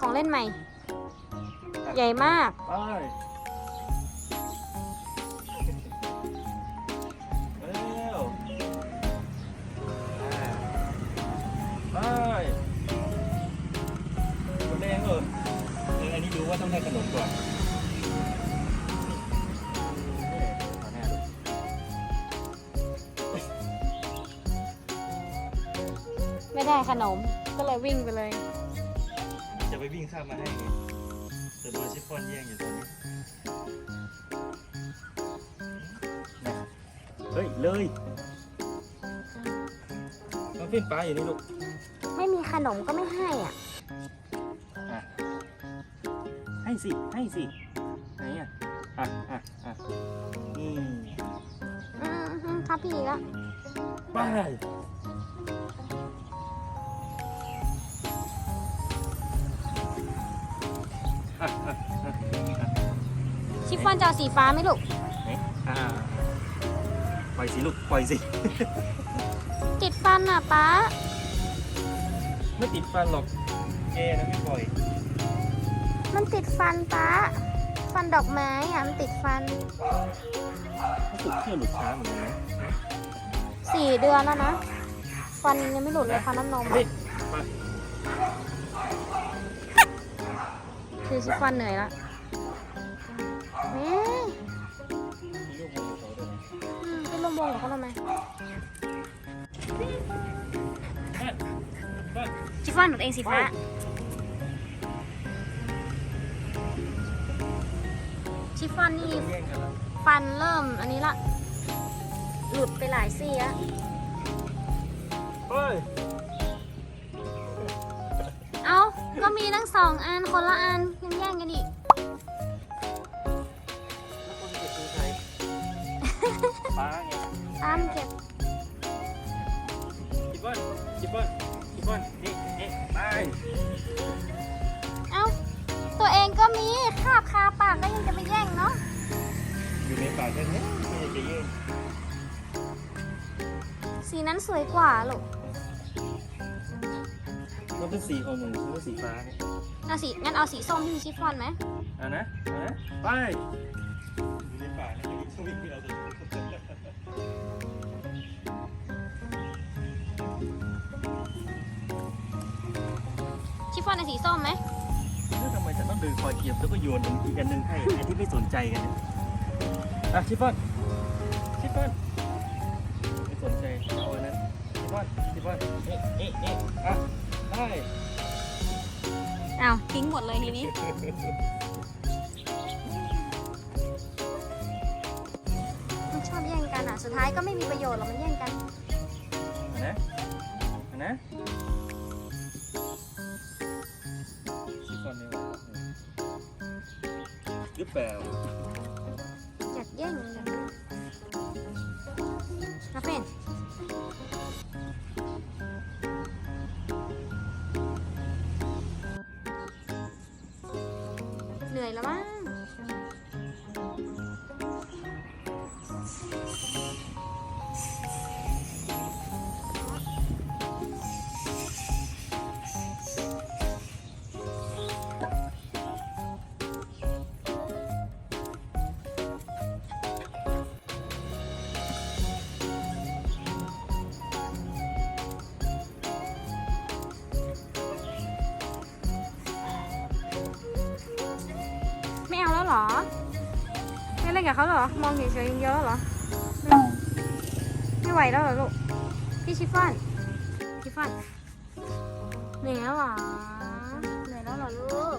ของเล่นใหม่ ใหญ่มาก ไปเร็วอ่าไปหมดแดงเหรอเอออันนี้รู้ว่าต้องให้ขนมก่อนนี่เอาแน่ลูกไม่ได้ขนมก็เลยวิ่งไปเลย จะไปวิ่งข้ามมาให้ไงแต่โดนชิฟฟ่อนแย่งอยู่ตอนนี้นะเฮ้ย เลยน้องฟินปลาอยู่นี่ลูก ไม่มีขนมก็ไม่ให้อะ อะ ให้สิ ให้สิ ไหนอะ อะ อะ อะนี่อืมอืมทับพี่อีกแล้ว ไป ชิฟฟ่อนจะเอาสีฟ้าไหมลูกไหนอ่าปล่อยสิลูกปล่อยสิ ติดฟันอะป๊า ไม่ติดฟันหรอกแกนะไม่ปล่อย มันติดฟันป๊า ฟันดอกไม้อะมันติดฟัน ถ้าสุกเที่ยวหลุดช้าเหมือนกันนะสี่เดือนแล้วนะ ฟันยังไม่หลุดเลยฟันน้ำนมเฮ้ยมา คือชิฟฟ่อนเหนื่อยละเอ๊ะมีลูกมือเขาด้วยนะอืมเป็นลมวงกับเขาทำไมชิฟฟ่อนหนูเองสีฟ้า ชิฟฟ่อนนี่ฟันเริ่มอันนี้ละ หลุดไปหลายซี่อะเฮ้ย ก็มีทั้งสองอันคนละอันยังแย่งกันอีกแล้วคนเก็บคือใครป้าไงตามเก็บคิดว่าคิดว่าคิดว่านี่นี่ไปเอาตัวเองก็มีคาบคาปากก็ยังจะไปแย่งเนาะอยู่ในปากกันเนี่ยไม่อยากจะแย่งสีนั้นสวยกว่าลูก มันเป็นสีของหนูคือว่าสีฟ้าเนี่ยเอาสีงั้นเอาสีส้มที่มีชิฟฟ่อนไหมอะนะอะนะไปอยู่ในปากนะไม่ได้ช่วยเราเลยชิฟฟ่อนในสีส้มไหมแล้วทำไมฉันต้องเดินคอยเก็บแล้วก็โยนอีกอันหนึ่งให้ไอ้ที่ไม่สนใจกันเนี่ยอะชิฟฟ่อนชิฟฟ่อนไม่สนใจเอาอันนั้นชิฟฟ่อนชิฟฟ่อนเอ๊ะเอ๊ะเอ๊ะอะ ได้อ้าวทิ้งหมดเลยทีนี้ มันชอบแย่งกันอะ สุดท้ายก็ไม่มีประโยชน์หรอกมันแย่งกันอันนะอันนะชิฟฟ่อนเนี่ยหรือเปล่า เหนื่อยแล้วมั้ง เอาแล้วเหรอ ไม่เล่นกับเขาเหรอ มองเฉยๆอย่างเดียวแล้วเหรออืมไม่ไหวแล้วเหรอลูก พี่ชิฟฟ่อนชิฟฟ่อนเหนื่อยแล้วเหรอ เหนื่อยแล้วเหรอลูก